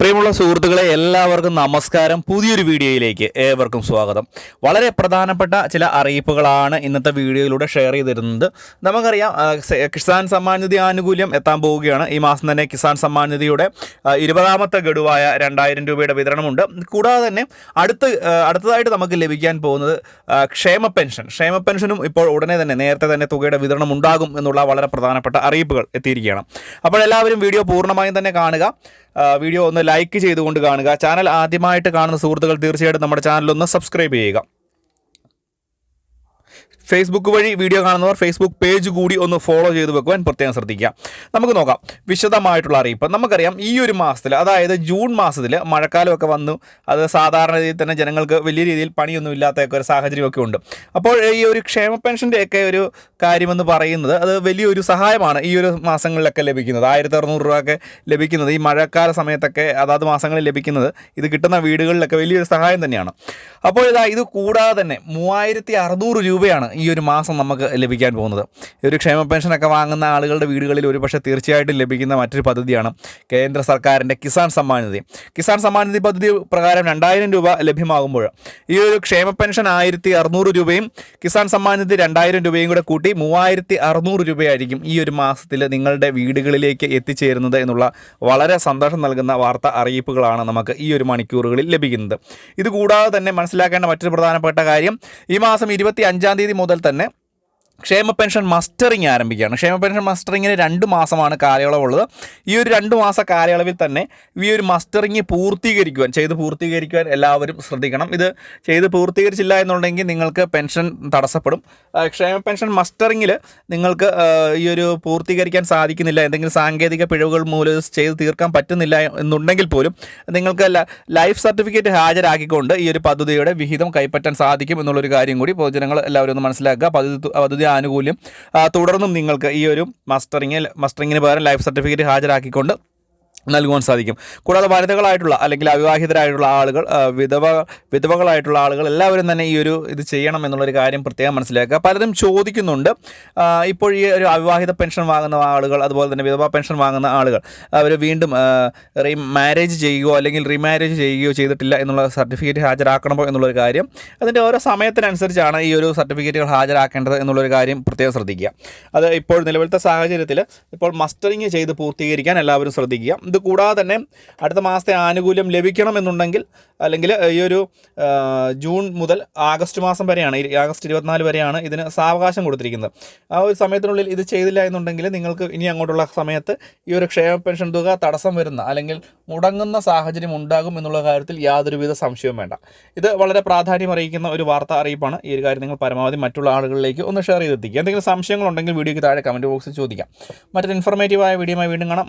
പ്രിയമുള്ള സുഹൃത്തുക്കളെ എല്ലാവർക്കും നമസ്കാരം. പുതിയൊരു വീഡിയോയിലേക്ക് ഏവർക്കും സ്വാഗതം. വളരെ പ്രധാനപ്പെട്ട ചില അറിയിപ്പുകളാണ് ഇന്നത്തെ വീഡിയോയിലൂടെ ഷെയർ ചെയ്തിരുന്നത്. നമുക്കറിയാം കിസാൻ സമ്മാൻ നിധി ആനുകൂല്യം എത്താൻ പോവുകയാണ്. ഈ മാസം തന്നെ കിസാൻ സമ്മാൻ നിധിയുടെ ഇരുപതാമത്തെ ഗഡുവായ രണ്ടായിരം രൂപയുടെ വിതരണമുണ്ട്. കൂടാതെ തന്നെ അടുത്ത് അടുത്തതായിട്ട് നമുക്ക് ലഭിക്കാൻ പോകുന്നത് ക്ഷേമ പെൻഷൻ. ക്ഷേമ പെൻഷനും ഇപ്പോൾ ഉടനെ തന്നെ നേരത്തെ തന്നെ തുകയുടെ വിതരണം ഉണ്ടാകും എന്നുള്ള വളരെ പ്രധാനപ്പെട്ട അറിയിപ്പുകൾ എത്തിയിരിക്കുകയാണ്. അപ്പോൾ എല്ലാവരും വീഡിയോ പൂർണമായും തന്നെ കാണുക. വീഡിയോ ഒന്ന് ലൈക്ക് ചെയ്തുകൊണ്ട് കാണുക. ചാനൽ ആദ്യമായിട്ട് കാണുന്ന സുഹൃത്തുക്കൾ തീർച്ചയായിട്ടും നമ്മുടെ ചാനൽ ഒന്ന് സബ്സ്ക്രൈബ് ചെയ്യുക. ഫേസ്ബുക്ക് വഴി വീഡിയോ കാണുന്നവർ ഫേസ്ബുക്ക് പേജ് കൂടി ഒന്ന് ഫോളോ ചെയ്ത് വെക്കുവാൻ പ്രത്യേകം ശ്രദ്ധിക്കുക. നമുക്ക് നോക്കാം. വിശദമായിട്ടുള്ള അറിയിപ്പ്. നമുക്കറിയാം ഈ ഒരു മാസത്തിൽ അതായത് ജൂൺ മാസത്തിൽ മഴക്കാലമൊക്കെ വന്നു. അത് സാധാരണ രീതിയിൽ തന്നെ ജനങ്ങൾക്ക് വലിയ രീതിയിൽ പണിയൊന്നും ഇല്ലാത്തൊക്കെ ഒരു സാഹചര്യമൊക്കെ ഉണ്ട്. അപ്പോൾ ഈ ഒരു ക്ഷേമ പെൻഷന്റെയൊക്കെ ഒരു കാര്യമെന്ന് പറയുന്നത് അത് വലിയൊരു സഹായമാണ് ഈ ഒരു മാസങ്ങളിലൊക്കെ ലഭിക്കുന്നത്. ആയിരത്തി അറുന്നൂറ് രൂപയൊക്കെ ലഭിക്കുന്നത് ഈ മഴക്കാല സമയത്തൊക്കെ അതാത് മാസങ്ങളിൽ ലഭിക്കുന്നത് ഇത് കിട്ടുന്ന വീടുകളിലൊക്കെ വലിയൊരു സഹായം തന്നെയാണ്. അപ്പോൾ ഇതാ ഇത് കൂടാതെ തന്നെ മൂവായിരത്തി അറുന്നൂറ് രൂപയാണ് ഈ ഒരു മാസം നമുക്ക് ലഭിക്കാൻ പോകുന്നത്. ഒരു ക്ഷേമ പെൻഷനൊക്കെ വാങ്ങുന്ന ആളുകളുടെ വീടുകളിൽ ഒരു പക്ഷേ തീർച്ചയായിട്ടും ലഭിക്കുന്ന മറ്റൊരു പദ്ധതിയാണ് കേന്ദ്ര സർക്കാരിന്റെ കിസാൻ സമ്മാൻ നിധി. കിസാൻ സമ്മാൻ നിധി പദ്ധതി പ്രകാരം രണ്ടായിരം രൂപ ലഭ്യമാകുമ്പോൾ ഈ ഒരു ക്ഷേമ പെൻഷൻ ആയിരത്തി അറുന്നൂറ് രൂപയും കിസാൻ സമ്മാൻ നിധി രണ്ടായിരം രൂപയും കൂടെ കൂട്ടി മൂവായിരത്തി അറുന്നൂറ് രൂപയായിരിക്കും ഈ ഒരു മാസത്തിൽ നിങ്ങളുടെ വീടുകളിലേക്ക് എത്തിച്ചേരുന്നത് എന്നുള്ള വളരെ സന്തോഷം നൽകുന്ന വാർത്ത അറിയിപ്പുകളാണ് നമുക്ക് ഈ ഒരു മണിക്കൂറുകളിൽ ലഭിക്കുന്നത്. ഇതുകൂടാതെ തന്നെ മനസ്സിലാക്കേണ്ട മറ്റൊരു പ്രധാനപ്പെട്ട കാര്യം ഈ മാസം ഇരുപത്തി അഞ്ചാം തീയതി മുതൽ തന്നെ ക്ഷേമ പെൻഷൻ മസ്റ്ററിങ് ആരംഭിക്കുകയാണ്. ക്ഷേമ പെൻഷൻ മസ്റ്ററിങ്ങിന് രണ്ട് മാസമാണ് കാലയളവുള്ളത്. ഈ ഒരു രണ്ട് മാസ കാലയളവിൽ തന്നെ ഈ ഒരു മസ്റ്ററിങ് പൂർത്തീകരിക്കുവാൻ ചെയ്ത് പൂർത്തീകരിക്കുവാൻ എല്ലാവരും ശ്രദ്ധിക്കണം. ഇത് ചെയ്ത് പൂർത്തീകരിച്ചില്ല എന്നുണ്ടെങ്കിൽ നിങ്ങൾക്ക് പെൻഷൻ തടസ്സപ്പെടും. ക്ഷേമ പെൻഷൻ മസ്റ്ററിങ്ങിൽ നിങ്ങൾക്ക് ഈ ഒരു പൂർത്തീകരിക്കാൻ സാധിക്കുന്നില്ല. എന്തെങ്കിലും സാങ്കേതിക പിഴവുകൾ മൂലം ചെയ്ത് തീർക്കാൻ പറ്റുന്നില്ല എന്നുണ്ടെങ്കിൽ പോലും നിങ്ങൾക്ക് ലൈഫ് സർട്ടിഫിക്കറ്റ് ഹാജരാക്കിക്കൊണ്ട് ഈ ഒരു പദ്ധതിയുടെ വിഹിതം കൈപ്പറ്റാൻ സാധിക്കും എന്നുള്ളൊരു കാര്യം കൂടി പൊതുജനങ്ങൾ എല്ലാവരും ഒന്ന് മനസ്സിലാക്കുക. പദ്ധതി പദ്ധതി ആനുകൂല്യം. തുടർന്നും നിങ്ങൾക്ക് ഈ ഒരു മസ്റ്ററിങ്ങിൽ മസ്റ്ററിങ്ങിന് പകരം ലൈഫ് സർട്ടിഫിക്കറ്റ് ഹാജരാക്കിക്കൊണ്ട് നൽകുവാൻ സാധിക്കും. കൂടാതെ വനിതകളായിട്ടുള്ള അല്ലെങ്കിൽ അവിവാഹിതരായിട്ടുള്ള ആളുകൾ വിധവ വിധവകളായിട്ടുള്ള ആളുകൾ എല്ലാവരും തന്നെ ഈ ഒരു ഇത് ചെയ്യണം എന്നുള്ളൊരു കാര്യം പ്രത്യേകം മനസ്സിലാക്കുക. പലരും ചോദിക്കുന്നുണ്ട് ഇപ്പോൾ ഈ ഒരു അവിവാഹിത പെൻഷൻ വാങ്ങുന്ന ആളുകൾ അതുപോലെ തന്നെ വിധവ പെൻഷൻ വാങ്ങുന്ന ആളുകൾ അവർ വീണ്ടും റീ മാരേജ് ചെയ്യുകയോ അല്ലെങ്കിൽ റീമാരേജ് ചെയ്യുകയോ ചെയ്തിട്ടില്ല എന്നുള്ള സർട്ടിഫിക്കറ്റ് ഹാജരാക്കണമോ എന്നുള്ളൊരു കാര്യം അതിന്റെ ഓരോ സമയത്തിനനുസരിച്ചാണ് ഈ ഒരു സർട്ടിഫിക്കറ്റുകൾ ഹാജരാക്കേണ്ടത് എന്നുള്ളൊരു കാര്യം പ്രത്യേകം ശ്രദ്ധിക്കുക. അത് ഇപ്പോൾ നിലവിലത്തെ സാഹചര്യത്തിൽ ഇപ്പോൾ മസ്റ്ററിങ് ചെയ്ത് പൂർത്തീകരിക്കാൻ എല്ലാവരും ശ്രദ്ധിക്കുക. ഇത് കൂടാതെ തന്നെ അടുത്ത മാസത്തെ ആനുകൂല്യം ലഭിക്കണമെന്നുണ്ടെങ്കിൽ അല്ലെങ്കിൽ ഈ ഒരു ജൂൺ മുതൽ ആഗസ്റ്റ് മാസം വരെയാണ് ആഗസ്റ്റ് ഇരുപത്തിനാല് വരെയാണ് ഇതിന് സാവകാശം കൊടുത്തിരിക്കുന്നത്. ആ ഒരു സമയത്തിനുള്ളിൽ ഇത് ചെയ്തില്ല എന്നുണ്ടെങ്കിൽ നിങ്ങൾക്ക് ഇനി അങ്ങോട്ടുള്ള സമയത്ത് ഈ ഒരു ക്ഷേമ പെൻഷൻ തുക തടസ്സം വരുന്ന അല്ലെങ്കിൽ മുടങ്ങുന്ന സാഹചര്യം ഉണ്ടാകും എന്നുള്ള കാര്യത്തിൽ യാതൊരുവിധ സംശയവും വേണ്ട. ഇത് വളരെ പ്രാധാന്യം അറിയിക്കുന്ന ഒരു വാർത്ത അറിയിപ്പാണ്. ഈ ഒരു കാര്യം നിങ്ങൾ പരമാവധി മറ്റുള്ള ആളുകളിലേക്ക് ഒന്ന് ഷെയർ ചെയ്തെത്തിക്കുക. എന്തെങ്കിലും സംശയങ്ങളുണ്ടെങ്കിൽ വീഡിയോയ്ക്ക് താഴെ കമന്റ് ബോക്സിൽ ചോദിക്കാം. മറ്റൊരു ഇൻഫോർമേറ്റീവായ വീഡിയോയുമായി വീണ്ടും കാണാം.